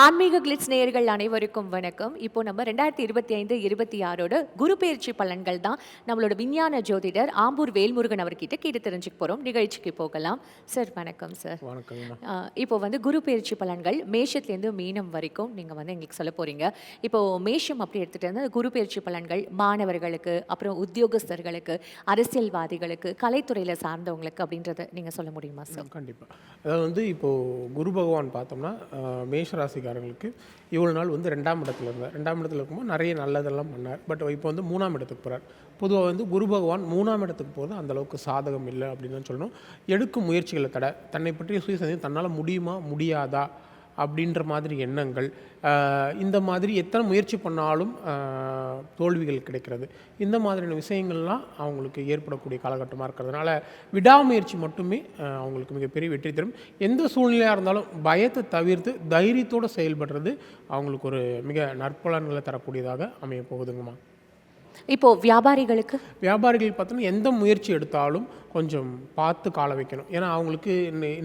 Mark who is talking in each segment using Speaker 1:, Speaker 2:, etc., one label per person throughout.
Speaker 1: ஆன்மீக கிளிட்ஸ் நேயர்கள் அனைவருக்கும் வணக்கம். இப்போ நம்ம ரெண்டாயிரத்தி இருபத்தி ஐந்து இருபத்தி ஆறோட குரு பயிற்சி பலன்கள் தான் நம்மளோட விஞ்ஞான ஜோதிடர் ஆம்பூர் வேல்முருகன் அவர்கிட்ட கேட்டு தெரிஞ்சுக்க போகிறோம் நிகழ்ச்சிக்கு போகலாம். சார் வணக்கம் சார். ஆஹ் இப்போ வந்து குரு பயிற்சி பலன்கள் மேஷத்துலேருந்து மீனம் வரைக்கும் நீங்கள் வந்து எங்களுக்கு சொல்ல போகிறீங்க இப்போ மேஷம் அப்படி எடுத்துகிட்டு வந்து குரு பயிற்சி பலன்கள் மாணவர்களுக்கு அப்புறம் உத்தியோகஸ்தர்களுக்கு அரசியல்வாதிகளுக்கு கலைத்துறையில் சார்ந்தவங்களுக்கு அப்படின்றத நீங்கள் சொல்ல முடியுமா சார்?
Speaker 2: கண்டிப்பாக அதாவது வந்து இப்போது குரு பகவான் பார்த்தோம்னா ஆஹ், மேஷ ராசிக்காரங்களுக்கு இவ்வளோ நாள் வந்து ரெண்டாம் இடத்துல இருந்தார். ரெண்டாம் இடத்துல இருக்கும்போது நிறைய நல்லதெல்லாம் பண்ணார். பட் இப்போ வந்து மூணாம் இடத்துக்கு போகிறார் பொதுவாக வந்து குரு பகவான் மூணாம் இடத்துக்கு போகிறது அந்த அளவுக்கு சாதகம் இல்லை அப்படின்னு தான் சொல்லணும். எடுக்கும் முயற்சிகளை தடை தன்னை பற்றிய சுயசந்தேகம் தன்னால் முடியுமா முடியாதா? அப்படின்ற மாதிரி எண்ணங்கள் இந்த மாதிரி எத்தனை முயற்சி பண்ணாலும் தோல்விகள் கிடைக்கிறது. இந்த மாதிரியான விஷயங்கள்லாம் அவங்களுக்கு ஏற்படக்கூடிய காலகட்டமாக இருக்கிறதுனால விடாமுயற்சி மட்டுமே அவங்களுக்கு மிகப்பெரிய வெற்றி தரும். எந்த சூழ்நிலையாக இருந்தாலும் பயத்தை தவிர்த்து தைரியத்தோடு செயல்படுறது அவங்களுக்கு ஒரு மிக நற்பலன்களை தரக்கூடியதாக அமைய போகுதுங்கம்மா.
Speaker 1: இப்போ வியாபாரிகளுக்கு?
Speaker 2: வியாபாரிகள் பார்த்தோன்னா எந்த முயற்சி எடுத்தாலும் கொஞ்சம் பார்த்து கால வைக்கணும். ஏன்னா அவங்களுக்கு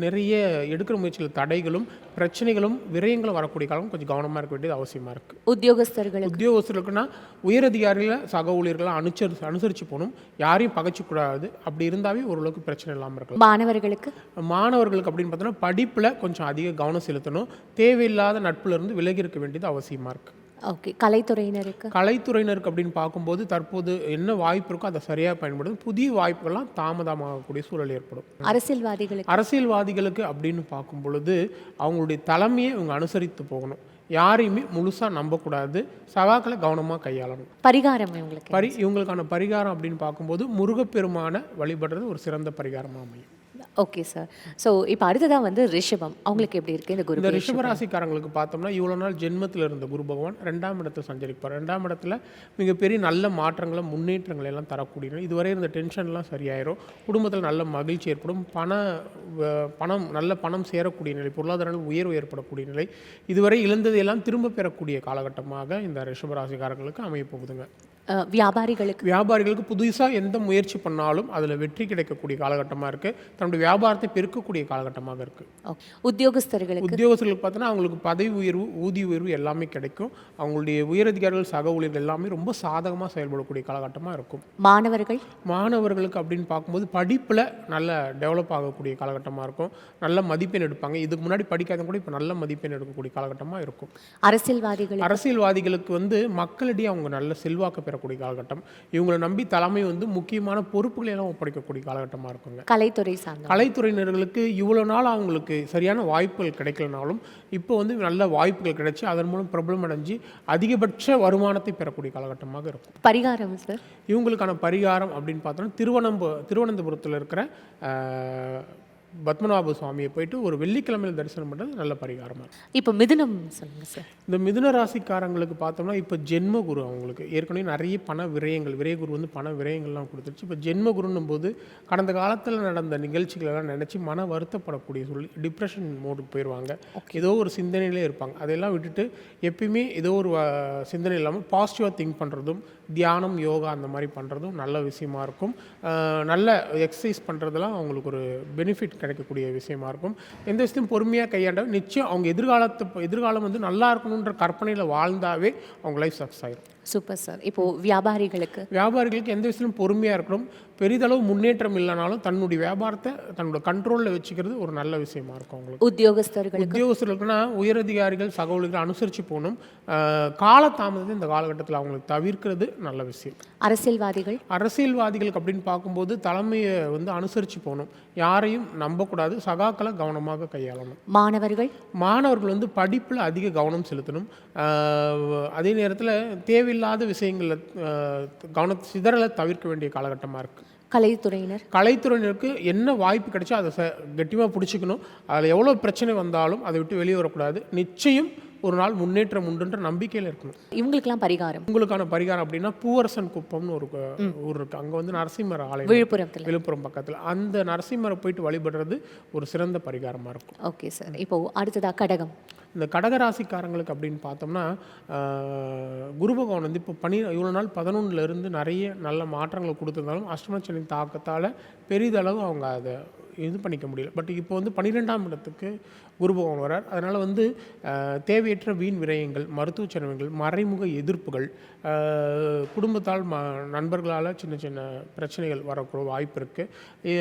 Speaker 2: நிறைய எடுக்கிற முயற்சியில் தடைகளும் பிரச்சனைகளும் விரயங்களும் வரக்கூடிய காலம் கொஞ்சம் கவனமாக இருக்க வேண்டியது அவசியமாக இருக்குது
Speaker 1: உத்தியோகஸ்தர்களுக்கு?
Speaker 2: உத்தியோகஸ்தர்களுக்குன்னா உயரதிகாரிகளை சக ஊழியர்களை அனுசரி அனுசரித்து போகணும். யாரையும் பகைச்சிக்கூடாது அப்படி இருந்தாவே ஓரளவுக்கு பிரச்சனை இல்லாமல் இருக்கலாம்.
Speaker 1: மாணவர்களுக்கு?
Speaker 2: மாணவர்களுக்கு அப்படின்னு பார்த்தோன்னா படிப்பில் கொஞ்சம் அதிக கவனம் செலுத்தணும். தேவையில்லாத நட்புல இருந்து விலகி இருக்க வேண்டியது அவசியமாக இருக்குது
Speaker 1: ஓகே கலைத்துறையினருக்கு.
Speaker 2: கலைத்துறையினருக்கு அப்படின்னு பார்க்கும்போது தற்போது என்ன வாய்ப்பு இருக்கோ அதை சரியாக பயன்படுத்தும். புதிய வாய்ப்புகள்லாம் தாமதமாகக்கூடிய சூழல் ஏற்படும்.
Speaker 1: அரசியல்வாதிகளுக்கு.
Speaker 2: அரசியல்வாதிகளுக்கு அப்படின்னு பார்க்கும் பொழுது அவங்களுடைய தலைமையை இவங்க அனுசரித்து போகணும். யாரையுமே முழுசாக நம்பக்கூடாது. சவாக்களை கவனமாக கையாளணும்.
Speaker 1: பரிகாரம் இவங்களுக்கு.
Speaker 2: பரி இவங்களுக்கான பரிகாரம் அப்படின்னு பார்க்கும்போது முருகப்பெருமான வழிபடுறது ஒரு சிறந்த பரிகாரமாக அமையும்.
Speaker 1: ஓகே சார் ஸோ இப்போ அடுத்ததா வந்து ரிஷபம். அவங்களுக்கு எப்படி இருக்கு? இந்த குரு
Speaker 2: இந்த
Speaker 1: பயிற்சி?
Speaker 2: ரிஷபராசிக்காரங்களுக்கு பார்த்தோம்னா இவ்வளோ நாள் ஜென்மத்தில் இருந்த குரு பகவான் ரெண்டாம் இடத்துல சஞ்சரிப்பார். ரெண்டாம் இடத்துல மிகப்பெரிய நல்ல மாற்றங்களை முன்னேற்றங்களை எல்லாம் தரக்கூடிய இதுவரை இருந்த டென்ஷன்லாம் சரியாயிரும். குடும்பத்தில் நல்ல மகிழ்ச்சி ஏற்படும். பண வ- பணம் நல்ல பணம் சேரக்கூடிய நிலை பொருளாதார நிலை உயர்வு ஏற்படக்கூடிய நிலை இதுவரை இழந்ததையெல்லாம் திரும்ப பெறக்கூடிய காலகட்டமாக இந்த ரிஷபராசிக்காரங்களுக்கு அமைய போகுதுங்க.
Speaker 1: வியாபாரிகளுக்கு.
Speaker 2: வியாபாரிகளுக்கு புதுசாக எந்த முயற்சி பண்ணாலும் அதில் வெற்றி கிடைக்கக்கூடிய காலகட்டமாக இருக்குது தன்னுடைய வியாபாரத்தை பெருக்கக்கூடிய காலகட்டமாக இருக்குது
Speaker 1: ஓகே. உத்தியோகஸ்தர்களுக்கு.
Speaker 2: உத்தியோகஸ்தர்களுக்கு பார்த்தோன்னா அவங்களுக்கு பதவி உயர்வு ஊதிய உயர்வு எல்லாமே கிடைக்கும். அவங்களுடைய உயரதிகாரிகள் சக ஊழியர்கள் எல்லாமே ரொம்ப சாதகமாக செயல்படக்கூடிய காலகட்டமாக இருக்கும்.
Speaker 1: மாணவர்கள்?
Speaker 2: மாணவர்களுக்கு அப்படின்னு பார்க்கும்போது படிப்பில் நல்ல டெவலப் ஆகக்கூடிய காலகட்டமாக இருக்கும். நல்ல மதிப்பெண் எடுப்பாங்க. இதுக்கு முன்னாடி படிக்காதவங்க கூட இப்போ நல்ல மதிப்பெண் எடுக்கக்கூடிய காலகட்டமாக இருக்கும்.
Speaker 1: அரசியல்வாதிகள்
Speaker 2: அரசியல்வாதிகளுக்கு வந்து மக்களிடையே அவங்க நல்ல செல்வாக்கு பெறக்கூடிய காலகட்டம். இவங்களை நம்பி தலைமை வந்து முக்கியமான பொறுப்புகளை எல்லாம் ஒப்படைக்கக்கூடிய காலகட்டமாக இருக்குங்க.
Speaker 1: கலைத்துறை சார்ந்த
Speaker 2: கலைத்துறையினர்களுக்கு இவ்வளோ நாள் அவங்களுக்கு சரியான வாய்ப்புகள் கிடைக்கலனாலும் இப்போ வந்து நல்ல வாய்ப்புகள் கிடைச்சி அதன் மூலம் பிரபலம் அடைஞ்சு அதிகபட்ச வருமானத்தை பெறக்கூடிய காலகட்டமாக இருக்கும்.
Speaker 1: பரிகாரம் சார்?
Speaker 2: இவங்களுக்கான பரிகாரம் அப்படின்னு பார்த்தோன்னா திருவனம்ப திருவனந்தபுரத்தில் இருக்கிற பத்மநாப சுவாமியை போயிட்டு ஒரு வெள்ளிக்கிழமையில் தரிசனம் பண்ணுறது நல்ல பரிகாரமாக இருக்கும்
Speaker 1: இப்போ மிதுனம் சொல்லுங்க சார்.
Speaker 2: இந்த மிதுன ராசிக்காரங்களுக்கு பார்த்தோம்னா இப்போ ஜென்ம குரு அவங்களுக்கு. ஏற்கனவே நிறைய பண விரயங்கள் விரயகுரு வந்து பண விரயங்கள்லாம் கொடுத்துருச்சு. இப்போ ஜென்ம குருன்னும் போது கடந்த காலத்தில் நடந்த நிகழ்ச்சிகளெல்லாம் நினச்சி மன வருத்தப்படக்கூடிய சொல்லி டிப்ரெஷன் மோடுக்கு போயிடுவாங்க ஏதோ ஒரு சிந்தனையிலே இருப்பாங்க. அதெல்லாம் விட்டுட்டு எப்பயுமே ஏதோ ஒரு சிந்தனை இல்லாமல் பாசிட்டிவாக திங்க் பண்ணுறதும் தியானம் யோகா அந்த மாதிரி பண்ணுறதும் நல்ல விஷயமா இருக்கும். நல்ல எக்ஸசைஸ் பண்ணுறதுலாம் அவங்களுக்கு ஒரு பெனிஃபிட் கிடைக்கக்கூடிய விஷயமா இருக்கும். எந்த விஷயத்தையும் பொறுமையாக கையாண்டால் நிச்சயம் அவங்க எதிர்காலத்தை எதிர்காலம் வந்து நல்லா இருக்கணுன்ற கற்பனையில் வாழ்ந்தாவே அவங்க லைஃப் சக்ஸஸ் ஆகிடும்
Speaker 1: சூப்பர் சார் இப்போ வியாபாரிகளுக்கு.
Speaker 2: வியாபாரிகளுக்கு எந்த விஷயத்திலும் பொறுமையாக இருக்கணும். பெரிதளவு முன்னேற்றம் இல்லைனாலும் தன்னுடைய வியாபாரத்தை தன்னோட கண்ட்ரோலில் வச்சுக்கிறது ஒரு நல்ல விஷயமா இருக்கும் அவங்களுக்கு
Speaker 1: உத்தியோகஸ்தர்களுக்கு.
Speaker 2: உத்தியோகஸ்தர்களுக்குன்னா உயரதிகாரிகள் சகோதரிகள் அனுசரித்து போகணும். காலதாமதத்தை இந்த காலகட்டத்தில் அவங்களுக்கு தவிர்க்கிறது நல்ல விஷயம்.
Speaker 1: அரசியல்வாதிகள்.
Speaker 2: அரசியல்வாதிகளுக்கு அப்படின்னு பார்க்கும்போது தலைமையை வந்து அனுசரித்து போகணும். யாரையும் நம்பக்கூடாது. சகாக்களை கவனமாக கையாளணும்.
Speaker 1: மாணவர்கள்.
Speaker 2: மாணவர்கள் வந்து படிப்பில் அதிக கவனம் செலுத்தணும். அதே நேரத்தில் தேவையில்லாத விஷயங்களில் கவன சிதறலை தவிர்க்க வேண்டிய காலகட்டமாக இருக்குது
Speaker 1: கலைத்துறையினர்.
Speaker 2: கலைத்துறையினருக்கு என்ன வாய்ப்பு கிடைச்சோ அதை ச கெட்டியாக பிடிச்சிக்கணும். அதில் எவ்வளோ பிரச்சனை வந்தாலும் அதை விட்டு வெளியே வரக்கூடாது. நிச்சயம் ஒரு நாள் முன்னேற்றம் உண்டுன்ற நம்பிக்கையில் இருக்கணும்.
Speaker 1: இவங்களுக்கெல்லாம் பரிகாரம்.
Speaker 2: உங்களுக்கான பரிகாரம் அப்படின்னா பூவரசன் குப்பம்னு ஒரு ஊர் இருக்குது அங்கே வந்து நரசிம்மர் ஆலயம்.
Speaker 1: விழுப்புரத்தில்.
Speaker 2: விழுப்புரம் பக்கத்தில். அந்த நரசிம்மரை போயிட்டு வழிபடுறது ஒரு சிறந்த பரிகாரமாக இருக்கும்.
Speaker 1: Okay sir. இப்போ அடுத்ததா கடகம்.
Speaker 2: இந்த கடகராசிக்காரங்களுக்கு அப்படின்னு பார்த்தோம்னா ஆஹ், குரு பகவான் வந்து இப்போ பனி இவ்வளோ நாள் பதினொன்றுல இருந்து நிறைய நல்ல மாற்றங்களை கொடுத்துருந்தாலும் அஷ்டமச்சனி தாக்கத்தால் பெரிதளவு அவங்க அதை இது பண்ணிக்க முடியல. பட் இப்போ வந்து பன்னிரெண்டாம் இடத்துக்கு குரு பகவான் வரார் அதனால் வந்து தேவையற்ற வீண் விரயங்கள் மருத்துவ செலவுகள் மறைமுக எதிர்ப்புகள் குடும்பத்தால் ம நண்பர்களால் சின்ன சின்ன பிரச்சனைகள் வரக்கூடிய வாய்ப்பு இருக்குது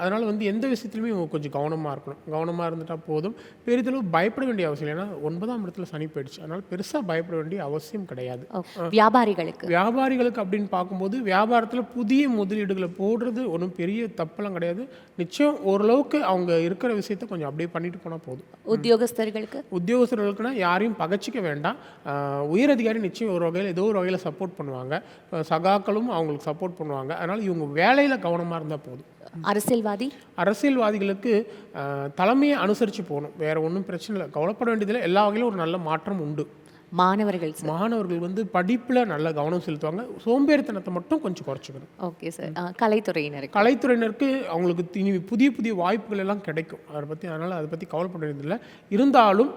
Speaker 2: அதனால் வந்து எந்த விஷயத்துலையுமே கொஞ்சம் கவனமாக இருக்கணும். கவனமாக இருந்துட்டால் போதும். பெரிதளவு பயப்பட வேண்டிய அவசியம் இல்லை ஏன்னா ஒன்பதாம் இடத்துல சனி போயிடுச்சு. அதனால் பெருசாக பயப்பட வேண்டிய அவசியம் கிடையாது.
Speaker 1: வியாபாரிகளுக்கு.
Speaker 2: வியாபாரிகளுக்கு அப்படின்னு பார்க்கும்போது வியாபாரத்தில் புதிய முதலீடுகளை போடுறது ஒன்றும் பெரிய தப்பெல்லாம் கிடையாது. நிச்சயம் ஓரளவுக்கு அவங்க இருக்கிற விஷயத்த கொஞ்சம் அப்படியே பண்ணிட்டு போனால் போதும்.
Speaker 1: உத்தியோகஸ்தர்களுக்கு?
Speaker 2: உத்தியோகஸ்தர்களுக்குன்னா யாரையும் பகச்சிக்க வேண்டாம். உயரதிகாரி நிச்சயம் ஒரு வகையில் ஏதோ ஒரு வகையில் சப்போர்ட் பண்ணுவாங்க. சகாக்களும் அவங்களுக்கு சப்போர்ட் பண்ணுவாங்க. அதனால் இவங்க வேலையில் கவனமாக இருந்தால் போதும்.
Speaker 1: அரசியல்வாதி?
Speaker 2: அரசியல்வாதிகளுக்கு தலைமையை அனுசரித்து போகணும். வேறு ஒன்றும் பிரச்சனை இல்லை. கவலைப்பட வேண்டியதில்லை. எல்லா வகையிலும் ஒரு நல்ல மாற்றம் உண்டு.
Speaker 1: மாணவர்கள்
Speaker 2: மாணவர்கள் வந்து படிப்பில் நல்ல கவனம் செலுத்துவாங்க. சோம்பேறித்தனத்தை மட்டும் கொஞ்சம் குறைச்சிக்கணும்.
Speaker 1: Okay sir. ஆ, கலைத்துறையினருக்கு.
Speaker 2: அவங்களுக்கு இனி புதிய புதிய வாய்ப்புகள் எல்லாம் கிடைக்கும். அதை பற்றி அதனால் அதை பற்றி கவலைப்பட வேண்டியதில்லை இருந்தாலும்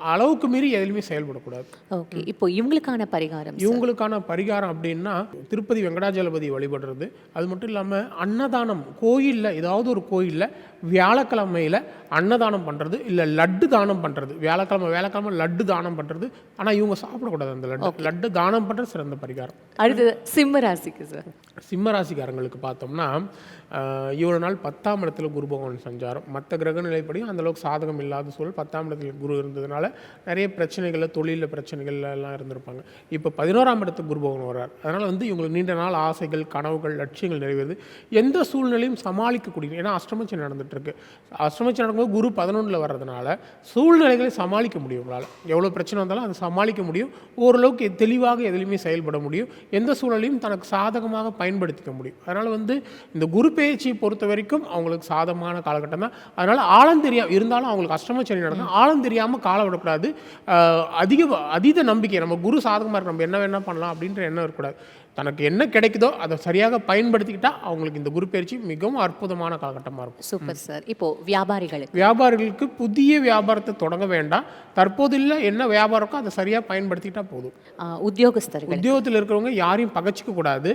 Speaker 2: அளவுக்கு மீறி எதுலையுமே செயல்படக்கூடாது.
Speaker 1: ஓகே. இப்போ இவங்களுக்கான பரிகாரம்.
Speaker 2: இவங்களுக்கான பரிகாரம் அப்படின்னா திருப்பதி வெங்கடாஜலபதி வழிபடுறது. அது மட்டும் இல்லாமல் அன்னதானம். கோயிலில் ஏதாவது ஒரு கோயிலில் வியாழக்கிழமையில் அன்னதானம் பண்ணுறது இல்லை லட்டு தானம் பண்ணுறது வியாழக்கிழமை வியாழக்கிழமை லட்டு தானம் பண்ணுறது ஆனால் இவங்க சாப்பிடக்கூடாது அந்த லட்டு. லட்டு தானம் பண்ணுறது சிறந்த பரிகாரம்.
Speaker 1: அடுத்தது சிம்ம ராசிக்கு சார்
Speaker 2: சிம்ம ராசிக்காரங்களுக்கு பார்த்தோம்னா இவ்வளோ நாள் பத்தாம் இடத்துல குரு பகவான் சஞ்சாரம். மற்ற கிரக நிலைப்படியும் அந்தளவுக்கு சாதகம் இல்லாத சூழல் பத்தாம் இடத்துல குரு இருந்ததுனால நிறைய பிரச்சனைகளில் தொழிலில் பிரச்சனைகள் எல்லாம் இருந்திருப்பாங்க. இப்போ பதினோராம் இடத்துக்கு குரு பகவான் வர்றார். அதனால் வந்து இவங்களுக்கு நீண்ட நாள் ஆசைகள் கனவுகள் லட்சியங்கள் நிறைவேறுது. எந்த சூழ்நிலையும் சமாளிக்கக்கூடிய ஏன்னா அஷ்டமச்சி நடந்துட்டு இருக்கு அஷ்டமச்சி நடக்கும்போது குரு பதினொன்றில் வர்றதுனால சூழ்நிலைகளை சமாளிக்க முடியும் உங்களால். எவ்வளோ பிரச்சனை வந்தாலும் அதை சமாளிக்க முடியும். ஓரளவுக்கு தெளிவாக எதுலையுமே செயல்பட முடியும். எந்த சூழலையும் தனக்கு சாதகமாக பயன்படுத்திக்க முடியும். அதனால் வந்து இந்த குரு பேச்சை பொறுத்த வரைக்கும் அவங்களுக்கு சாதகமான காலகட்டம் தான். அதனால் ஆழம் தெரியாம இருந்தாலும் அவங்களுக்கு அஷ்டமச்சனி நடக்கும் ஆழம் தெரியாமல் காலம் விடக்கூடாது அதிக அதீத நம்பிக்கை நம்ம குரு சாதகமாக இருக்கு நம்ம என்ன வேணால் பண்ணலாம் அப்படின்ற எண்ணம் இருக்கக்கூடாது. தனக்கு என்ன கிடைக்குதோ அதை சரியாக பயன்படுத்திக்கிட்டால் அவங்களுக்கு இந்த குரு பயிற்சி மிகவும் அற்புதமான காலகட்டமாக இருக்கும்.
Speaker 1: Super sir. இப்போ வியாபாரிகளுக்கு.
Speaker 2: வியாபாரிகளுக்கு புதிய வியாபாரத்தை தொடங்க வேண்டாம். தற்போதுள்ள என்ன வியாபாரம் இருக்கோ அதை சரியாக பயன்படுத்திக்கிட்டா போதும்.
Speaker 1: உத்தியோகஸ்தர்கள்.
Speaker 2: உத்தியோகத்தில் இருக்கிறவங்க யாரையும் பகச்சிக்க கூடாது.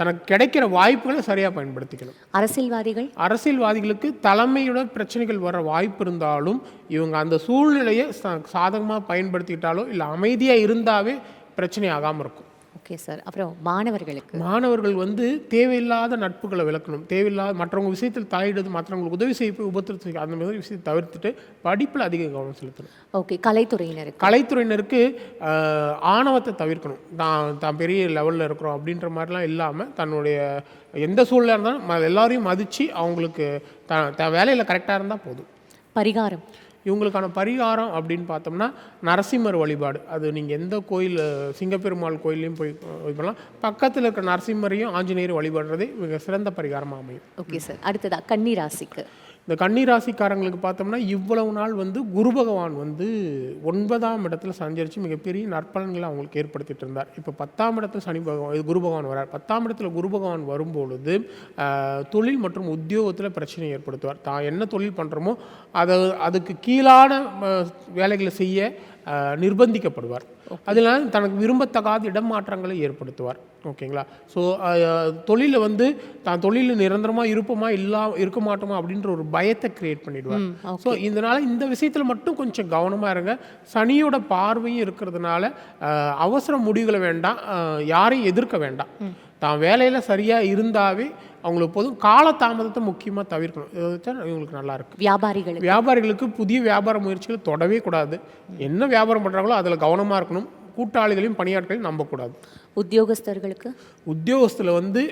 Speaker 2: தனக்கு கிடைக்கிற வாய்ப்புகளை சரியாக பயன்படுத்திக்கணும்.
Speaker 1: அரசியல்வாதிகள்?
Speaker 2: அரசியல்வாதிகளுக்கு தலைமையோட பிரச்சனைகள் வர வாய்ப்பு இருந்தாலும் இவங்க அந்த சூழ்நிலையை சாதகமாக பயன்படுத்திக்கிட்டாலோ இல்லை அமைதியாக இருந்தாவே பிரச்சனை ஆகாமல் இருக்கும்.
Speaker 1: Okay sir. அப்புறம் மாணவர்களுக்கு.
Speaker 2: மாணவர்கள் வந்து தேவையில்லாத நட்புகளை விளக்கணும். தேவையில்லாத மற்றவங்க விஷயத்தில் தலையிடுறது மற்றவங்களுக்கு உதவி செய்ய உபத்திரத்து அந்த மாதிரி விஷயத்தை தவிர்த்துட்டு படிப்பில் அதிக கவனம் செலுத்தணும்.
Speaker 1: ஓகே கலைத்துறையினருக்கு.
Speaker 2: கலைத்துறையினருக்கு ஆணவத்தை தவிர்க்கணும். தான் தான் பெரிய லெவலில் இருக்கிறோம் அப்படின்ற மாதிரிலாம் இல்லாமல் தன்னுடைய எந்த சூழ்நிலை இருந்தாலும் எல்லாரையும் மதித்து அவங்களுக்கு த வேலையில் கரெக்டாக இருந்தால் போதும்.
Speaker 1: பரிகாரம்.
Speaker 2: இவங்களுக்கான பரிகாரம் அப்படின்னு பார்த்தோம்னா நரசிம்மர் வழிபாடு. அது நீங்கள் எந்த கோயில் சிங்கப்பெருமாள் கோயிலையும் போய் இது பண்ணலாம். பக்கத்தில் இருக்கிற நரசிம்மரையும் ஆஞ்சநேயர் வழிபடுறதே மிக சிறந்த பரிகாரமாக அமையும்.
Speaker 1: ஓகே சார் அடுத்ததாக கன்னி ராசிக்கு
Speaker 2: இந்த கன்னிராசிக்காரங்களுக்கு பார்த்தோம்னா இவ்வளவு நாள் வந்து குரு பகவான் வந்து ஒன்பதாம் இடத்துல சஞ்சரித்து மிகப்பெரிய நற்பலன்களை அவங்களுக்கு ஏற்படுத்திட்டு இருந்தார். இப்போ பத்தாம் இடத்துல சனி பகவான் குரு பகவான் வரார். பத்தாம் இடத்துல குரு பகவான் வரும்பொழுது தொழில் மற்றும் உத்தியோகத்தில் பிரச்சனை ஏற்படுத்துவார். தான் என்ன தொழில் பண்ணுறோமோ அதை அதுக்கு கீழான வேலைகளை செய்ய நிர்பந்திக்கப்படுவார். அதனால தனக்கு விரும்பத்தகாத இடமாற்றங்களை ஏற்படுத்துவார். ஓகேங்களா? ஸோ தொழிலில் வந்து தான் தொழிலில் நிரந்தரமாக இருப்போமா இல்லா இருக்க மாட்டோமா அப்படின்ற ஒரு பயத்தை கிரியேட் பண்ணிடுவார். ஸோ இதனால இந்த விஷயத்தில் மட்டும் கொஞ்சம் கவனமாக இருங்க. சனியோட பார்வையும் இருக்கிறதுனால அவசர முடிவுகளை வேண்டாம். யாரையும் எதிர்க்க வேண்டாம். தான் வேலையில் சரியாக இருந்தாவே அவங்களுக்கு போதும் காலதாமதத்தை முக்கியமாக தவிர்க்கணும். இதை வச்சா இவங்களுக்கு நல்லா இருக்கும்
Speaker 1: வியாபாரிகளுக்கு.
Speaker 2: வியாபாரிகளுக்கு புதிய வியாபார முயற்சிகள் தொடவே கூடாது. என்ன வியாபாரம் பண்ணுறாங்களோ அதில் கவனமாக இருக்கணும். கூட்டாளிகளையும் பணியாட்களையும் நம்பக்கூடாது.
Speaker 1: உத்தியோகஸ்தர்களுக்கு?
Speaker 2: உத்தியோகத்தில் வந்து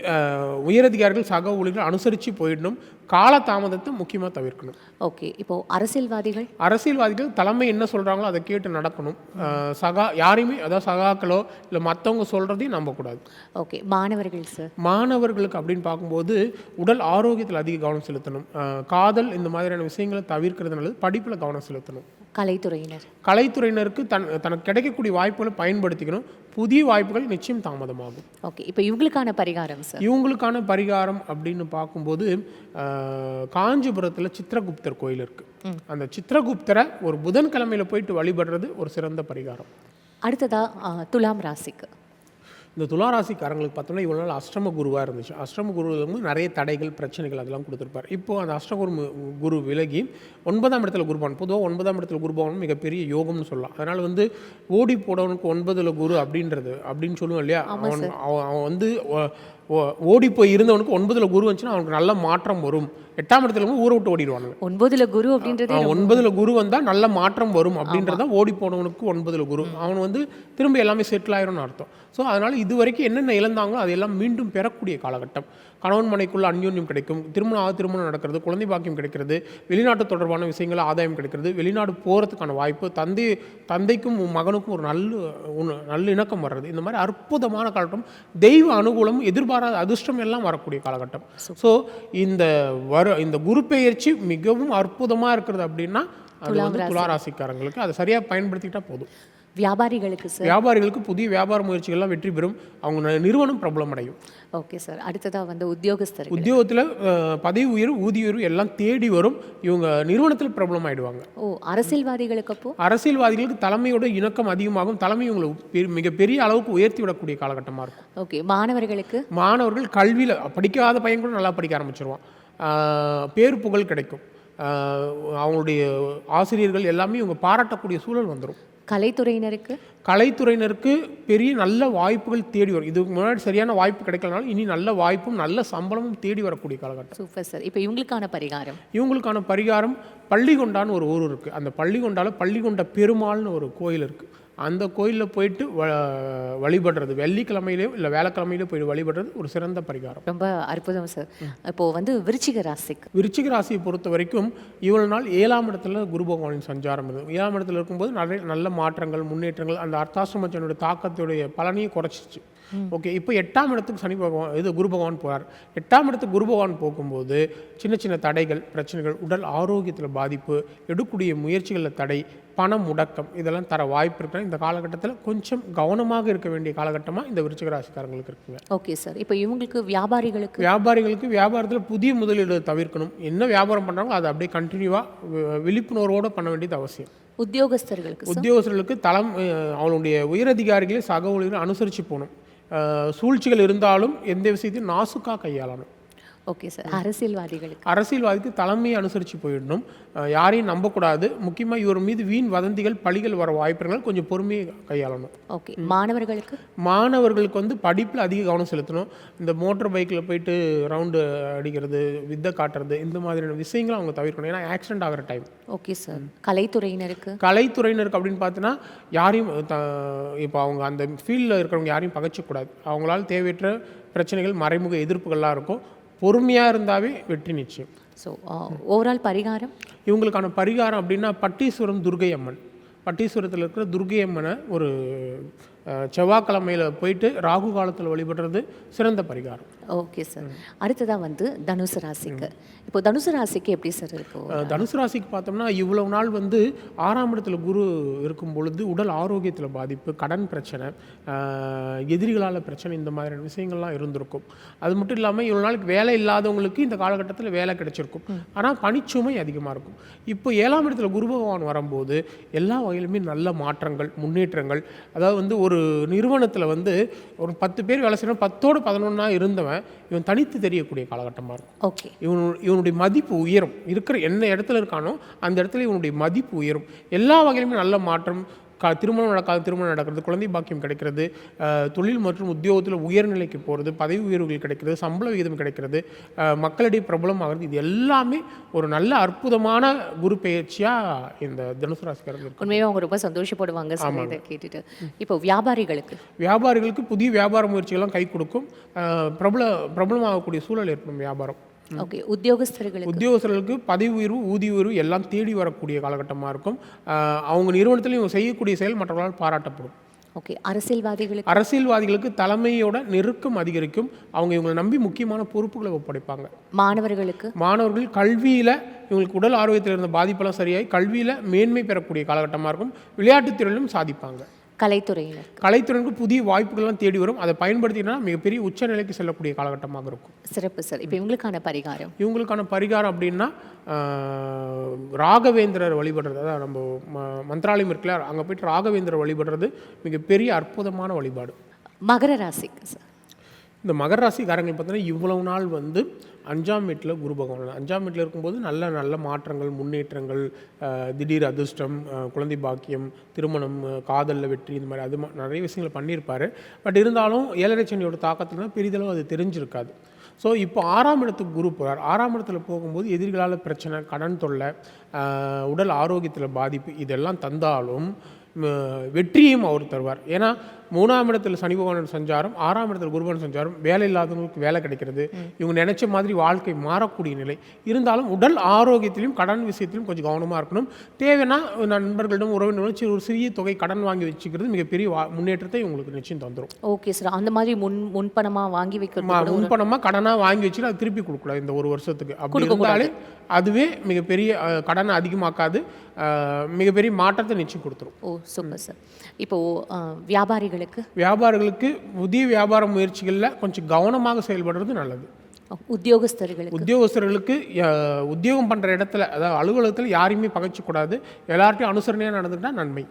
Speaker 2: உயரதிகாரிகள் சக ஊழியர்கள் அனுசரித்து போயிடணும். காலதாமதத்தை முக்கியமாக தவிர்க்கணும்.
Speaker 1: ஓகே. இப்போ அரசியல்வாதிகள்?
Speaker 2: அரசியல்வாதிகள் தலைமை என்ன சொல்கிறாங்களோ அதை கேட்டு நடக்கணும். சகா யாரையுமே அதாவது சகாக்களோ இல்லை மற்றவங்க சொல்கிறதையும் நம்பக்கூடாது.
Speaker 1: ஓகே. மாணவர்கள் சார்
Speaker 2: மாணவர்களுக்கு அப்படின்னு பார்க்கும்போது உடல் ஆரோக்கியத்தில் அதிக கவனம் செலுத்தணும். காதல் இந்த மாதிரியான விஷயங்களை தவிர்க்கிறது நல்லது. படிப்பில் கவனம் செலுத்தணும்.
Speaker 1: கலைத்துறையினர்.
Speaker 2: கலைத்துறையினருக்கு தன் தனக்கு கிடைக்கக்கூடிய வாய்ப்புகளை பயன்படுத்திக்கணும். புதிய வாய்ப்புகள் நிச்சயம் தாமதமாகும்.
Speaker 1: ஓகே இப்போ இவங்களுக்கான பரிகாரம் சார்
Speaker 2: இவங்களுக்கான பரிகாரம் அப்படின்னு பார்க்கும்போது காஞ்சிபுரத்தில் சித்திரகுப்தர் கோயில் இருக்கு. அந்த சித்திரகுப்தரை ஒரு புதன்கிழமையில போயிட்டு வழிபடுறது ஒரு சிறந்த பரிகாரம்.
Speaker 1: அடுத்ததா ஆ, துலாம் ராசிக்கு.
Speaker 2: இந்த துளாராசிக்காரங்களுக்கு பார்த்தோம்னா இவ்வளோ நாள் அஷ்டம குருவாக இருந்துச்சு. அஷ்டம குருவில் வந்து நிறைய தடைகள் பிரச்சனைகள் அதெல்லாம் கொடுத்துருப்பார். இப்போ அந்த அஷ்டகுரு குரு விலகி ஒன்பதாம் இடத்துல குருபான் பொதுவாக ஒன்பதாம் இடத்துல குருபான் மிகப்பெரிய யோகம்னு சொல்லலாம். அதனால் வந்து ஓடி போடவனுக்கு ஒன்பதுல குரு அப்படின்றது அப்படின்னு சொல்லுவோம் இல்லையா? அவன் அவன் அவன் வந்து ஓடி போய் இருந்தவனுக்கு ஒன்பதுல குரு வந்துச்சுன்னா அவனுக்கு நல்ல மாற்றம் வரும். எட்டாம் இடத்துல இருந்து ஊரை விட்டு ஓடிடுவானுங்க.
Speaker 1: ஒன்பதுல குரு அப்படின்றதே
Speaker 2: ஒன்பதுல குரு வந்தால் நல்ல மாற்றம் வரும் அப்படின்றத ஓடி போனவனுக்கு ஒன்பதுல குரு. அவன் வந்து திரும்ப எல்லாமே செட்டில் ஆயிரும்னு அர்த்தம். ஸோ அதனால் இது வரைக்கும் என்னென்ன இழந்தாங்களோ அதையெல்லாம் மீண்டும் பெறக்கூடிய காலகட்டம். கணவன் மனைக்குள்ள அந்யோன்யம் கிடைக்கும். திருமணம் ஆக திருமணம் நடக்கிறது குழந்தை பாக்கியம் கிடைக்கிறது வெளிநாட்டு தொடர்பான விஷயங்கள் ஆதாயம் கிடைக்கிறது வெளிநாடு போகிறதுக்கான வாய்ப்பு தந்தை தந்தைக்கும் மகனுக்கும் ஒரு நல்ல நல்ல இணக்கம் வர்றது. இந்த மாதிரி அற்புதமான காலகட்டம். தெய்வ அனுகூலம் எதிர்பாராத அதிர்ஷ்டம் எல்லாம் வரக்கூடிய காலகட்டம். ஸோ இந்த வர இந்த குரு பெயர்ச்சி மிகவும் அற்புதமாக இருக்கிறது அப்படின்னா அது வந்து துளாராசிக்காரங்களுக்கு அதை சரியாக பயன்படுத்திக்கிட்டா போதும்.
Speaker 1: வியாபாரிகளுக்கு சார்
Speaker 2: வியாபாரிகளுக்கு புதிய வியாபார முயற்சிகள்லாம் வெற்றி பெறும். அவங்க நிறுவனம் பிரபலம் அடையும்
Speaker 1: ஓகே சார் அடுத்ததா வந்து உத்தியோகஸ்தர்கள்.
Speaker 2: உத்தியோகத்தில் பதவி உயர்வு ஊதிய உயர்வு எல்லாம் தேடி வரும். இவங்க நிறுவனத்தில் பிரபலம் ஆயிடுவாங்க
Speaker 1: ஓ அரசியல்வாதிகளுக்கு அப்போ?
Speaker 2: அரசியல்வாதிகளுக்கு தலைமையோட இணக்கம் அதிகமாகும். தலைமை இவங்களை மிகப்பெரிய அளவுக்கு உயர்த்தி விடக்கூடிய காலகட்டமாக இருக்கும்.
Speaker 1: ஓகே மாணவர்களுக்கு?
Speaker 2: மாணவர்கள் கல்வியில் படிக்காத பையன் கூட நல்லா படிக்க ஆரம்பிச்சிருவான். பேர் புகழ் கிடைக்கும். அவங்களுடைய ஆசிரியர்கள் எல்லாமே இவங்க பாராட்டக்கூடிய சூழல் வந்துடும்
Speaker 1: கலைத்துறையினருக்கு?
Speaker 2: கலைத்துறையினருக்கு பெரிய நல்ல வாய்ப்புகள் தேடி வரும். இதுக்கு முன்னாடி சரியான வாய்ப்பு கிடைக்கலனாலும் இனி நல்ல வாய்ப்பும் நல்ல சம்பளமும் தேடி வரக்கூடிய காலகட்டம்.
Speaker 1: சூப்பர் சார் இப்போ இவங்களுக்கான பரிகாரம்?
Speaker 2: இவங்களுக்கான பரிகாரம் பள்ளிகொண்டான்னு ஒரு ஊர் இருக்குது அந்த பள்ளிகொண்டால பள்ளிகொண்ட பெருமாள்னு ஒரு கோயில் இருக்குது அந்த கோயிலில் போயிட்டு வ வழிபடுறது. வெள்ளிக்கிழமையிலையோ இல்லை வேலைக்கிழமையிலையோ போய் வழிபடுறது ஒரு சிறந்த பரிகாரம்.
Speaker 1: ரொம்ப அற்புதம் சார். இப்போ வந்து விருச்சிக ராசிக்கு.
Speaker 2: விருச்சிக ராசியை பொறுத்த வரைக்கும் இவ்வளவு நாள் ஏழாம் இடத்துல குரு பகவானின் சஞ்சாரம் இருந்தது. ஏழாம் இடத்துல இருக்கும்போது நிறைய நல்ல மாற்றங்கள் முன்னேற்றங்கள் அந்த அர்த்தாசிரமச்சனுடைய தாக்கத்துடைய பலனையே குறைச்சிச்சு. ஓகே இப்போ எட்டாம் இடத்துக்கு சனி பகவான் இது குரு பகவான் போகிறார் எட்டாம் இடத்துக்கு குரு பகவான் போகும்போது சின்ன சின்ன தடைகள் பிரச்சனைகள் உடல் ஆரோக்கியத்தில் பாதிப்பு எடுக்கக்கூடிய முயற்சிகளில் தடை பண முடக்கம் இதெல்லாம் தர வாய்ப்பு இருக்கிற இந்த காலகட்டத்தில் கொஞ்சம் கவனமாக இருக்க வேண்டிய காலகட்டமாக இந்த விருச்சிக ராசிக்காரங்களுக்கு இருக்குங்க.
Speaker 1: ஓகே சார் இப்போ இவங்களுக்கு வியாபாரிகளுக்கு
Speaker 2: வியாபாரிகளுக்கு வியாபாரத்தில் புதிய முதலீடு தவிர்க்கணும். என்ன வியாபாரம் பண்ணுறாங்களோ அதை அப்படியே கண்டினியூவாக விழிப்புணர்வோடு பண்ண வேண்டியது அவசியம்.
Speaker 1: உத்தியோகஸ்தர்களுக்கு
Speaker 2: உத்தியோகஸ்தர்களுக்கு தளம் அவங்களுடைய உயரதிகாரிகளே சக ஊழியர்கள் அனுசரித்து போகணும். சூழ்ச்சிகள் இருந்தாலும் எந்த விஷயத்தையும் நாசுக்காக கையாளணும்.
Speaker 1: ஓகே சார் அரசியல்வாதிகளுக்கு.
Speaker 2: அரசியல்வாதிக்கு தலைமையை அனுசரித்து போயிடணும். யாரையும் நம்பக்கூடாது. முக்கியமாக இவர் மீது வீண் வதந்திகள் பழிகள் வர வாய்ப்புகள் கொஞ்சம் பொறுமையை கையாளணும்.
Speaker 1: ஓகே மாணவர்களுக்கு?
Speaker 2: மாணவர்களுக்கு வந்து படிப்பில் அதிக கவனம் செலுத்தணும். இந்த மோட்டார் பைக்கில் போயிட்டு ரவுண்டு அடிக்கிறது வித்தை காட்டுறது இந்த மாதிரியான விஷயங்களை அவங்க தவிர்க்கணும். ஏன்னா ஆக்சிடென்ட் ஆகிற டைம்
Speaker 1: ஓகே சார் கலைத்துறையினருக்கு?
Speaker 2: கலைத்துறையினருக்கு அப்படின்னு பார்த்தீங்கன்னா யாரையும் இப்போ அவங்க அந்த ஃபீல்டில் இருக்கிறவங்க யாரையும் பகைச்சக்கூடாது அவங்களால தேவையற்ற பிரச்சனைகள் மறைமுக எதிர்ப்புகள்லாம் இருக்கும். பொறுமையாக இருந்தாவே வெற்றி நிச்சயம்.
Speaker 1: ஸோ ஓவரால் பரிகாரம்?
Speaker 2: இவங்களுக்கான பரிகாரம் அப்படின்னா பட்டீஸ்வரம் துர்கை அம்மன் பட்டீஸ்வரத்தில் இருக்கிற துர்கை அம்மனை ஒரு செவ்வாய்க்கிழமையில போயிட்டு ராகு காலத்தில் வழிபடுறது சிறந்த பரிகாரம்.
Speaker 1: Okay sir. அடுத்ததா வந்து தனுசு ராசிக்கு. இப்போ தனுசு ராசிக்கு எப்படி சார் இருக்கும்
Speaker 2: தனுசு ராசிக்கு பார்த்தோம்னா இவ்வளவு நாள் வந்து ஆறாம் இடத்துல குரு இருக்கும் பொழுது உடல் ஆரோக்கியத்தில் பாதிப்பு கடன் பிரச்சனை எதிரிகளால் பிரச்சனை இந்த மாதிரியான விஷயங்கள்லாம் இருந்திருக்கும். அது மட்டும் இல்லாமல் இவ்வளோ நாளுக்கு வேலை இல்லாதவங்களுக்கு இந்த காலகட்டத்தில் வேலை கிடைச்சிருக்கும். ஆனால் பணிச்சுமை அதிகமாக இருக்கும். இப்போ ஏழாம் இடத்துல குரு பகவான் வரும்போது எல்லா வகையிலுமே நல்ல மாற்றங்கள் முன்னேற்றங்கள் அதாவது வந்து ஒரு நிறுவனத்தில் வந்து ஒரு பத்து பேர் வேலை செய்யணும் பத்தோடு பதினொன்றா இருந்தவன் இவன் தனித்து தெரியக்கூடிய காலகட்டமாக இருக்கும்.
Speaker 1: ஓகே.
Speaker 2: இவனு இவனுடைய மதிப்பு உயரும். இருக்கிற என்ன இடத்துல இருக்கானோ அந்த இடத்துல இவனுடைய மதிப்பு உயரும். எல்லா வகையிலுமே நல்ல மாற்றம் க திருமணம் நடக்காத திருமணம் நடக்கிறது குழந்தை பாக்கியம் கிடைக்கிறது தொழில் மற்றும் உத்தியோகத்தில் உயர்நிலைக்கு போகிறது பதவி உயர்வுகள் கிடைக்கிறது சம்பள விகிதம் கிடைக்கிறது மக்களிடையே பிரபலம் ஆகிறது இது எல்லாமே ஒரு நல்ல அற்புதமான குரு பெயர்ச்சியாக இந்த தனுசு ராசிக்காரர்கள்
Speaker 1: உண்மையாக அவங்க ரொம்ப சந்தோஷப்படுவாங்க இதை கேட்டுட்டு. இப்போ வியாபாரிகளுக்கு.
Speaker 2: வியாபாரிகளுக்கு புதிய வியாபார முயற்சிகள்லாம் கை கொடுக்கும். பிரபல பிரபலமாகக்கூடிய சூழல் ஏற்படும் வியாபாரம்.
Speaker 1: ஓகே உத்தியோகஸ்தர்களுக்கு.
Speaker 2: உத்தியோகஸ்தர்களுக்கு பதவி உயர்வு ஊதிய உயர்வு எல்லாம் தேடி வரக்கூடிய காலகட்டமாக இருக்கும். அவங்க நிறுவனத்தில் இவங்க செய்யக்கூடிய செயல் மற்றவர்களால் பாராட்டப்படும்.
Speaker 1: ஓகே அரசியல்வாதிகளுக்கு.
Speaker 2: அரசியல்வாதிகளுக்கு தலைமையோட நெருக்கம் அதிகரிக்கும். அவங்க இவங்களை நம்பி முக்கியமான பொறுப்புகளை ஒப்படைப்பாங்க.
Speaker 1: மாணவர்களுக்கு.
Speaker 2: மாணவர்கள் கல்வியில் இவங்களுக்கு உடல் ஆரோக்கியத்தில் இருந்த பாதிப்பெல்லாம் சரியாகி கல்வியில் மேன்மை பெறக்கூடிய காலகட்டமாக இருக்கும். விளையாட்டுத் துறையிலும் சாதிப்பாங்க.
Speaker 1: கலைத்துறையினர்
Speaker 2: கலைத்துறைக்கு புதிய வாய்ப்புகள்லாம் தேடி வரும். அதை பயன்படுத்தினா மிகப்பெரிய உச்சநிலைக்கு செல்லக்கூடிய காலகட்டமாக இருக்கும்.
Speaker 1: சிறப்பு சார். இப்போ இவங்களுக்கான பரிகாரம்.
Speaker 2: இவங்களுக்கான பரிகாரம் அப்படின்னா ராகவேந்திரர் வழிபடுறது. அதாவது நம்ம மந்திராலயம் இருக்குல்ல அங்கே போயிட்டு ராகவேந்திரர் வழிபடுறது மிகப்பெரிய அற்புதமான வழிபாடு.
Speaker 1: மகர ராசிக்கு சார்.
Speaker 2: இந்த மகர ராசிக்காரங்கள் பார்த்தீங்கன்னா இவ்வளவு நாள் வந்து அஞ்சாம் வீட்டில் குரு பகவான் அஞ்சாம் வீட்டில் இருக்கும்போது நல்ல நல்ல மாற்றங்கள் முன்னேற்றங்கள் திடீர் அதிர்ஷ்டம் குழந்தை பாக்கியம் திருமணம் காதலில் வெற்றி இந்த மாதிரி அது நிறைய விஷயங்களை பண்ணியிருப்பார். பட் இருந்தாலும் ஏழரை சனியோட பெரிதளவு அது தெரிஞ்சிருக்காது. ஸோ இப்போ ஆறாம் இடத்துக்கு குரு போகிறார் ஆறாம் இடத்துல போகும்போது எதிர்களால் பிரச்சனை கடன் தொல்லை உடல் ஆரோக்கியத்தில் பாதிப்பு இதெல்லாம் தந்தாலும் வெற்றியும் அவர் தருவார். ஏன்னா மூணாம் இடத்துல சனி பகவான் சஞ்சாரம் ஆறாம் இடத்துல குருபவன் சஞ்சாரம் வேலை இல்லாதவங்களுக்கு வேலை கிடைக்கிறது. இவங்க நினைச்ச மாதிரி வாழ்க்கை மாறக்கூடிய நிலை. இருந்தாலும் உடல் ஆரோக்கியத்திலும் கடன் விஷயத்திலும் கொஞ்சம் கவனமாக இருக்கணும். தேவைன்னா நண்பர்களிடம் உறவினர்களும் ஒரு சிறிய தொகை கடன் வாங்கி வச்சுக்கிறது மிகப்பெரிய முன்னேற்றத்தை உங்களுக்கு நிச்சயம் தந்துடும்
Speaker 1: ஓகே சார். அந்த மாதிரி முன் முன்பணமாக வாங்கி வைக்கிறது
Speaker 2: முன்பணமாக கடனாக வாங்கி வச்சுட்டு அது திருப்பி கொடுக்கூடாது இந்த ஒரு வருஷத்துக்கு. அப்படி இருந்தாலே அதுவே மிகப்பெரிய கடனை அதிகமாக்காது மிகப்பெரிய மாற்றத்தை நிச்சயம் கொடுத்துரும்.
Speaker 1: Oh super sir. இப்போது வியாபாரிகளுக்கு
Speaker 2: வியாபாரிகளுக்கு புதிய வியாபார முயற்சிகளில் கொஞ்சம் கவனமாக செயல்படுறது நல்லது.
Speaker 1: உத்தியோகஸ்தர்களுக்கு.
Speaker 2: உத்தியோகஸ்தர்களுக்கு உத்தியோகம் பண்ணுற இடத்துல அதாவது அலுவலகத்தில் யாரையுமே பகைச்சக்கூடாது. எல்லார்ட்டையும் அனுசரணையாக நடந்துக்கிட்டால் நன்மை.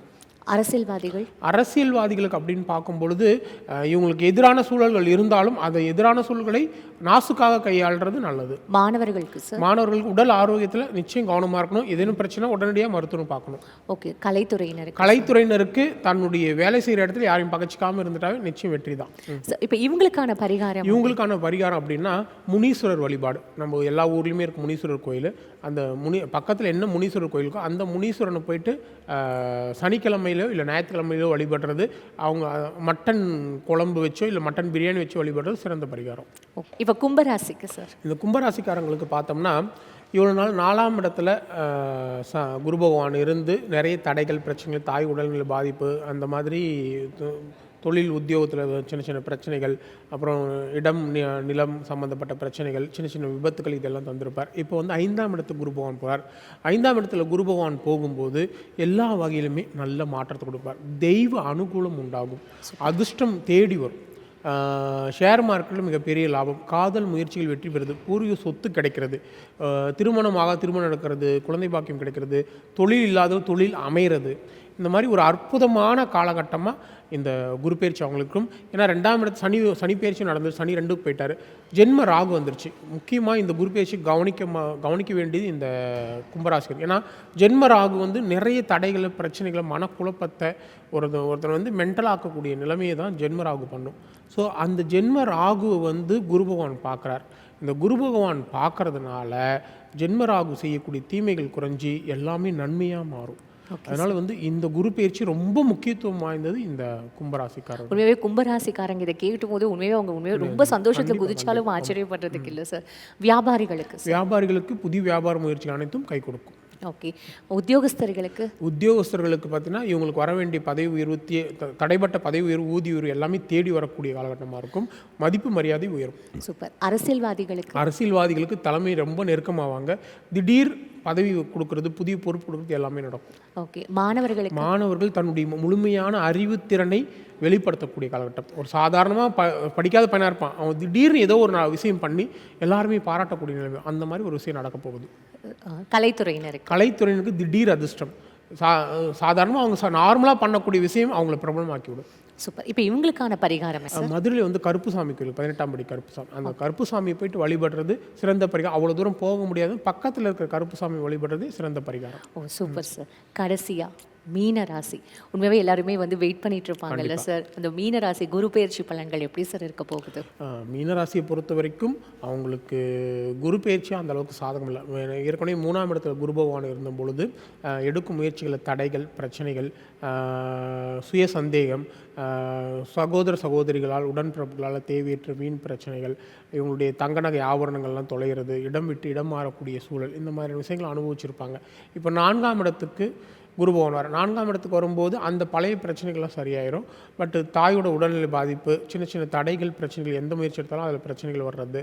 Speaker 1: அரசியல்வாதிகள்?
Speaker 2: அரசியல்வாதிகளுக்கு அப்படின்னு பார்க்கும் பொழுது இவங்களுக்கு எதிரான சூழல்கள் இருந்தாலும் அந்த எதிரான சூழல்களை நாசுக்காக கையாளுறது நல்லது.
Speaker 1: மாணவர்களுக்கு
Speaker 2: மாணவர்களுக்கு உடல் ஆரோக்கியத்தில் நிச்சயம் கவனமாக இருக்கணும். ஏதேனும் பிரச்சனை உடனடியாக மருத்துவம் பார்க்கணும்.
Speaker 1: ஓகே கலைத்துறையினருக்கு
Speaker 2: கலைத்துறையினருக்கு தன்னுடைய வேலை செய்கிற இடத்துல யாரையும் பகச்சிக்காமல் இருந்துட்டாவே நிச்சயம் வெற்றி தான்.
Speaker 1: இப்போ இவங்களுக்கான பரிகாரம்
Speaker 2: இவங்களுக்கான பரிகாரம் அப்படின்னா முனீஸ்வரர் வழிபாடு. நம்ம எல்லா ஊர்லேயுமே இருக்க முனீஸ்வரர் கோயில். அந்த முனி பக்கத்தில் என்ன முனீஸ்வரர் கோயிலுக்கோ அந்த முனீஸ்வரனை போயிட்டு சனிக்கிழமையிலோ இல்லை ஞாயிற்றுக்கிழமையிலோ வழிபடுறது அவங்க மட்டன் குழம்பு வச்சோ இல்லை மட்டன் பிரியாணி வச்சோ வழிபடுறது சிறந்த பரிகாரம்.
Speaker 1: இப்போ கும்பராசிக்கு சார்
Speaker 2: இந்த கும்பராசிக்காரங்களுக்கு பார்த்தோம்னா இவ்வளோ நாள் நாலாம் இடத்துல ச குரு பகவான் இருந்து நிறைய தடைகள் பிரச்சனைகள் தாய் உடல்நிலை பாதிப்பு அந்த மாதிரி தொழில் உத்தியோகத்தில் சின்ன சின்ன பிரச்சனைகள் அப்புறம் இடம் நிலம் சம்மந்தப்பட்ட பிரச்சனைகள் சின்ன சின்ன விபத்துக்கள் இதெல்லாம் தந்திருப்பார். இப்போ வந்து ஐந்தாம் இடத்துக்கு குரு பகவான் போகிறார் ஐந்தாம் இடத்துல குரு பகவான் போகும்போது எல்லா வகையிலுமே நல்ல மாற்றத்தை கொடுப்பார். தெய்வ அனுகூலம் உண்டாகும். அதிர்ஷ்டம் தேடி வரும். ஷேர் மார்க்கெட்டில் மிகப்பெரிய லாபம். காதல் முயற்சிகள் வெற்றி பெறுது. பூர்வீக சொத்து கிடைக்கிறது. திருமணமாக திருமணம் நடக்கிறது குழந்தை பாக்கியம் கிடைக்கிறது தொழில் இல்லாத தொழில் அமைகிறது. இந்த மாதிரி ஒரு அற்புதமான காலகட்டமாக இந்த குரு பயிற்சி அவங்களுக்கும் ஏன்னா ரெண்டாம் இடத்து சனி சனி பயிற்சி நடந்தது சனி ரெண்டுக்கு போயிட்டார். ஜென்ம ராகு வந்துருச்சு. முக்கியமாக இந்த குரு பயிற்சி கவனிக்க கவனிக்க வேண்டியது இந்த கும்பராசிரியர் ஏன்னா ஜென்ம ராகு வந்து நிறைய தடைகளை பிரச்சனைகளை மனக்குழப்பத்தை ஒருத்தர் ஒருத்தர் வந்து மென்டலாக்கக்கூடிய நிலைமையை தான் ஜென்ம ராகு பண்ணும். ஸோ அந்த ஜென்ம ராகுவை வந்து குரு பகவான் பார்க்குறார். இந்த குரு பகவான் பார்க்கறதுனால ஜென்ம ராகு செய்யக்கூடிய தீமைகள் குறைஞ்சி எல்லாமே நன்மையாக மாறும். அதனால வந்து இந்த குரு பயிற்சி ரொம்ப முக்கியத்துவம் வாய்ந்தது இந்த கும்பராசிக்காரர்
Speaker 1: உண்மையாவே கும்பராசிக்காரங்க இதை கேட்டும் போது உண்மையாவே அவங்க உண்மையாக ரொம்ப சந்தோஷத்துல குதிச்சாலும் ஆச்சரியப்படுறதுக்கு இல்லை சார் வியாபாரிகளுக்கு
Speaker 2: வியாபாரிகளுக்கு புதிய வியாபார முயற்சிகள் அனைத்தும் கை கொடுக்கும்.
Speaker 1: ஓகே உத்தியோகஸ்தர்களுக்கு?
Speaker 2: உத்தியோகஸ்தர்களுக்கு பார்த்தீங்கன்னா இவங்களுக்கு வர வேண்டிய பதவி உயர்வு த- தடைப்பட்ட பதவி உயர்வு ஊதிய உயர்வு எல்லாமே தேடி வரக்கூடிய காலகட்டமாக இருக்கும். மதிப்பு மரியாதை உயரும்.
Speaker 1: சூப்பர் அரசியல்வாதிகளுக்கு?
Speaker 2: அரசியல்வாதிகளுக்கு தலைமை ரொம்ப நெருக்கமாவாங்க. திடீர் பதவி கொடுக்கறது புதிய பொறுப்பு கொடுக்கறது எல்லாமே நடக்கும்.
Speaker 1: ஓகே மாணவர்களுக்கு
Speaker 2: மாணவர்கள் தன்னுடைய முழுமையான அறிவுத்திறனை வெளிப்படுத்தக்கூடிய காலகட்டம். ஒரு சாதாரணமாக ப படிக்காத பையனாக இருப்பான். அவன் திடீர்னு ஏதோ ஒரு விஷயம் பண்ணி எல்லாருமே பாராட்டக்கூடிய நிலைமை. அந்த மாதிரி ஒரு விஷயம் நடக்க போகுது.
Speaker 1: கலைத்துறையினருக்கு.
Speaker 2: கலைத்துறையினருக்கு திடீர் அதிர்ஷ்டம். சா சாதாரணமாக அவங்க நார்மலாக பண்ணக்கூடிய விஷயம் அவங்கள பிரபலமாக்கி விடும்
Speaker 1: சூப்பர் இப்போ இவங்களுக்கான பரிகாரம்
Speaker 2: மதுரையில் வந்து கருப்புசாமி கோயில் பதினெட்டாம் படி கருப்புசாமி. அந்த கருப்புசாமியை போயிட்டு வழிபடுறது சிறந்த பரிகாரம். அவ்வளோ தூரம் போக முடியாது. பக்கத்தில் இருக்கிற கருப்புசாமி வழிபடுறது சிறந்த பரிகாரம்.
Speaker 1: ஓ சூப்பர் சார் கடைசியா மீன ராசி உண்மையாவே எல்லாருமே வந்து வெயிட் பண்ணிட்டு இருப்பாங்கல்ல சார் அந்த மீன ராசி குரு பயிற்சி பலன்கள் எப்படி சார் இருக்க போகுது?
Speaker 2: ஆஹ் மீனராசியை பொறுத்த வரைக்கும் அவங்களுக்கு குரு பயிற்சி அந்த அளவுக்கு சாதகம் இல்லை. ஏற்கனவே மூணாம் இடத்துல குரு பகவான் இருந்த பொழுது எடுக்கும் முயற்சிகளில் தடைகள் பிரச்சனைகள் சுய சந்தேகம் சகோதர சகோதரிகளால் உடன்பிறப்புகளால் தேவையற்ற வீண் பிரச்சனைகள் இவங்களுடைய தங்க நகை ஆபரணங்கள்லாம் தொலைகிறது இடம் விட்டு இடம் மாறக்கூடிய சூழல் இந்த மாதிரி விஷயங்களை அனுபவிச்சிருப்பாங்க. இப்போ நான்காம் இடத்துக்கு குரு பகவான் வர நான்காம் இடத்துக்கு வரும்போது அந்த பழைய பிரச்சனைகள்லாம் சரியாயிரும். பட் தாயோட உடல்நிலை பாதிப்பு சின்ன சின்ன தடைகள் பிரச்சனைகள் எந்த முயற்சி எடுத்தாலும் அதில் பிரச்சனைகள் வர்றது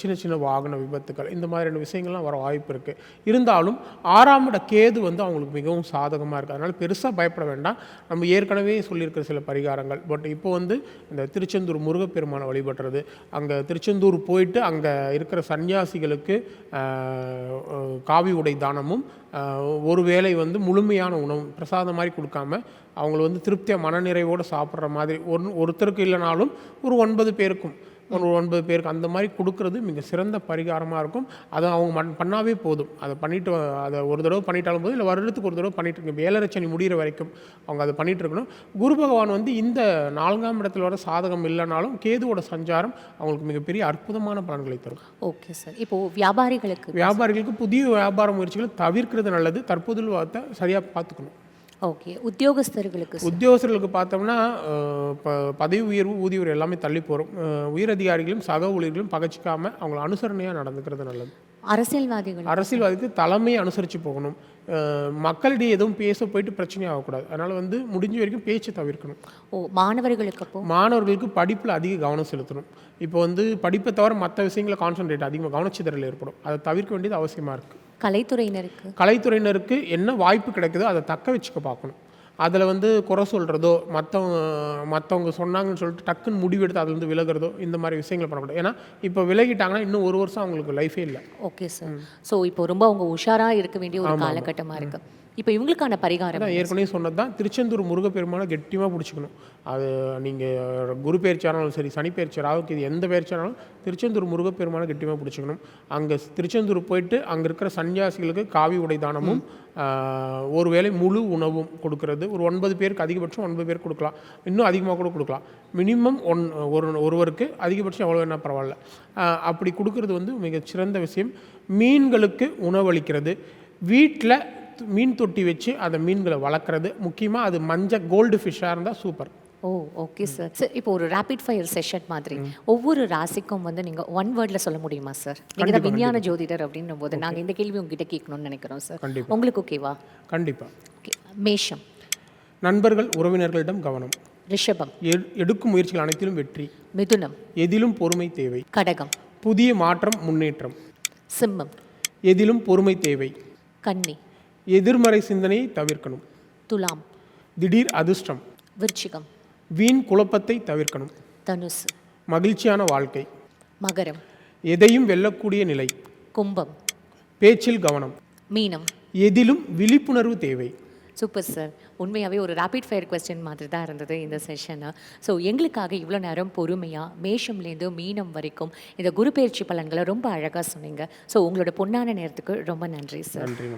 Speaker 2: சின்ன சின்ன வாகன விபத்துக்கள் இந்த மாதிரியான விஷயங்கள்லாம் வர வாய்ப்பு இருக்குது இருந்தாலும் ஆறாம் இட கேது வந்து அவங்களுக்கு மிகவும் சாதகமாக இருக்குது அதனால் பெருசாக பயப்பட வேண்டாம். நம்ம ஏற்கனவே சொல்லியிருக்கிற சில பரிகாரங்கள். பட் இப்போ வந்து இந்த திருச்செந்தூர் முருகப்பெருமானை வழிபடுறது அங்கே திருச்செந்தூர் போயிட்டு அங்கே இருக்கிற சன்னியாசிகளுக்கு காவி உடை தானமும் ஒரு வேளை வந்து முழுமையான உணவு பிரசாதம் மாதிரி கொடுக்காம அவங்கள வந்து திருப்தியாக மனநிறைவோடு சாப்பிட்ற மாதிரி ஒரு ஒருத்தருக்கு இல்லைனாலும் ஒரு ஒன்பது பேருக்கும். ஒரு ஒன்பது பேருக்கு அந்த மாதிரி கொடுக்கறது மிக சிறந்த பரிகாரமாக இருக்கும். அதை அவங்க மண் பண்ணாவே போதும். அதை பண்ணிட்டு வ- அதை ஒரு தடவை பண்ணிட்டாலும் போதும் இல்லை வருடத்துக்கு ஒரு தடவை பண்ணிட்டு இருக்க. ஏழரச்சனி முடிகிற வரைக்கும் அவங்க அதை பண்ணிட்டு இருக்கணும். குரு பகவான் வந்து இந்த நான்காம் இடத்துல வர சாதகம் இல்லைனாலும் கேதுவோட சஞ்சாரம் அவங்களுக்கு மிகப்பெரிய அற்புதமான பலன்களை தரும்.
Speaker 1: Okay sir. இப்போ வியாபாரிகளுக்கு
Speaker 2: வியாபாரிகளுக்கு புதிய வியாபார முயற்சிகளை தவிர்க்கிறது நல்லது. தற்போதுள்ள சரியாக பார்த்துக்கணும்.
Speaker 1: ஓகே. உத்தியோகஸ்தர்களுக்கு
Speaker 2: உத்தியோகஸ்தர்களுக்கு பார்த்தோம்னா அஹ், ப பதவி உயர்வு ஊதிய உயர்வு எல்லாமே தள்ளி போகிறோம் உயர் அதிகாரிகளும் சக ஊழியர்களும் பகச்சிக்காமல் அவங்கள அனுசரணையாக நடந்துக்கிறது நல்லது.
Speaker 1: அரசியல்வாதிகள்.
Speaker 2: அரசியல்வாதிக்கு தலைமையை அனுசரித்து போகணும். மக்களிடையே எதுவும் பேச போயிட்டு பிரச்சனை ஆகக்கூடாது. அதனால் வந்து முடிஞ்ச வரைக்கும் பேச்சை தவிர்க்கணும்.
Speaker 1: ஓ மாணவர்களுக்கு அப்போ?
Speaker 2: மாணவர்களுக்கு படிப்பில் அதிக கவனம் செலுத்தணும். இப்போ வந்து படிப்பை தவிர மற்ற விஷயங்களை கான்சன்ட்ரேட் அதிகமாக கவனச்சிதறல் ஏற்படும். அதை தவிர்க்க வேண்டியது அவசியமாக இருக்குது
Speaker 1: கலைத்துறையினருக்கு?
Speaker 2: கலைத்துறையினருக்கு என்ன வாய்ப்பு கிடைக்குதோ அதை தக்க வச்சுக்க பார்க்கணும். அதில் வந்து குறை சொல்கிறதோ மற்றவங்க மற்றவங்க சொன்னாங்கன்னு சொல்லிட்டு டக்குன்னு முடிவெடுத்து அதுலேருந்து விலகிறதோ இந்த மாதிரி விஷயங்களை பண்ணக்கூடாது. ஏன்னா இப்போ விலகிட்டாங்கன்னா இன்னும் ஒரு வருஷம் அவங்களுக்கு லைஃபே இல்லை.
Speaker 1: ஓகே சார் ஸோ இப்போ ரொம்ப அவங்க உஷாரா இருக்க வேண்டிய ஒரு காலகட்டமா இருக்கு. இப்போ இவங்களுக்கான பரிகாரம்
Speaker 2: அதான் ஏற்கனவே சொன்னது தான் திருச்செந்தூர் முருகப்பெருமானை கெட்டியமாக பிடிச்சிக்கணும். அது நீங்கள் குரு பயிற்சியானாலும் சரி சனி பயிற்சி ராவுக்கு இது எந்த பயிற்சியானாலும் திருச்செந்தூர் முருகப்பெருமானை கெட்டியமாக பிடிச்சிக்கணும். அங்கே திருச்செந்தூர் போயிட்டு அங்கே இருக்கிற சன்னியாசிகளுக்கு காவி உடை தானமும் ஆஹ், ஒருவேளை முழு உணவும் கொடுக்கறது. ஒரு ஒன்பது பேருக்கு அதிகபட்சம் ஒன்பது பேர் கொடுக்கலாம். இன்னும் அதிகமாக கூட கொடுக்கலாம். மினிமம் ஒன் ஒரு ஒருவருக்கு அதிகபட்சம் எவ்வளோ வேணால் பரவாயில்ல. அப்படி கொடுக்கறது வந்து மிகச்சிறந்த விஷயம். மீன்களுக்கு உணவளிக்கிறது. வீட்டில் மீன் தொட்டி வச்சு அந்த மீன்களை வளர்க்குறது. முக்கியமாக அது மஞ்சள் கோல்டு ஃபிஷ்ஷாக இருந்தால் super
Speaker 1: oh okay sir sir இப்போ ஒரு ரேபிட் ஃபயர் செஷன் மாதிரி ஒவ்வொரு ராசிக்கும் வந்து நீங்க ஒன் வேர்ட்ல சொல்ல முடியுமா சார் நீங்க தான் விஞ்ஞான ஜோதிடர் அப்படின்னும் போது நாங்க இந்த கேள்வி உங்ககிட்ட கேட்கணும்னு நினைக்கிறோம் சார்
Speaker 2: கண்டிப்பா.
Speaker 1: உங்களுக்கு ஓகேவா
Speaker 2: கண்டிப்பாக
Speaker 1: ஓகே மேஷம்.
Speaker 2: நண்பர்கள் உறவினர்களிடம் கவனம்.
Speaker 1: ரிஷபம்.
Speaker 2: எடுக்கும் முயற்சிகள் அனைத்திலும் வெற்றி.
Speaker 1: மிதுனம்.
Speaker 2: எதிலும் பொறுமை தேவை.
Speaker 1: கடகம்.
Speaker 2: புதிய மாற்றம் முன்னேற்றம்.
Speaker 1: சிம்மம்.
Speaker 2: எதிலும் பொறுமை தேவை.
Speaker 1: கன்னி.
Speaker 2: எதிர்மறை சிந்தனையை தவிர்க்கணும்.
Speaker 1: துலாம்.
Speaker 2: திடீர் அதிர்ஷ்டம்.
Speaker 1: விருச்சிகம்.
Speaker 2: வீண் குழப்பத்தை தவிர்க்கணும்.
Speaker 1: தனுசு.
Speaker 2: மகிழ்ச்சியான வாழ்க்கை.
Speaker 1: மகரம்.
Speaker 2: எதையும் வெல்லக்கூடிய நிலை.
Speaker 1: கும்பம்.
Speaker 2: பேச்சில் கவனம்.
Speaker 1: மீனம்.
Speaker 2: எதிலும் விழிப்புணர்வு தேவை.
Speaker 1: சூப்பர் சார் உண்மையாகவே ஒரு ரேபிட் ஃபயர் கொஸ்டின் மாதிரி தான் இருந்தது இந்த செஷனு ஸோ எங்களுக்காக இவ்வளோ நேரம் பொறுமையாக மேஷம்லேருந்து மீனம் வரைக்கும் இந்த குரு பயிற்சி பலன்களை ரொம்ப அழகாக சொன்னீங்க. ஸோ உங்களோட பொன்னான நேரத்துக்கு ரொம்ப நன்றி சார்
Speaker 2: நன்றி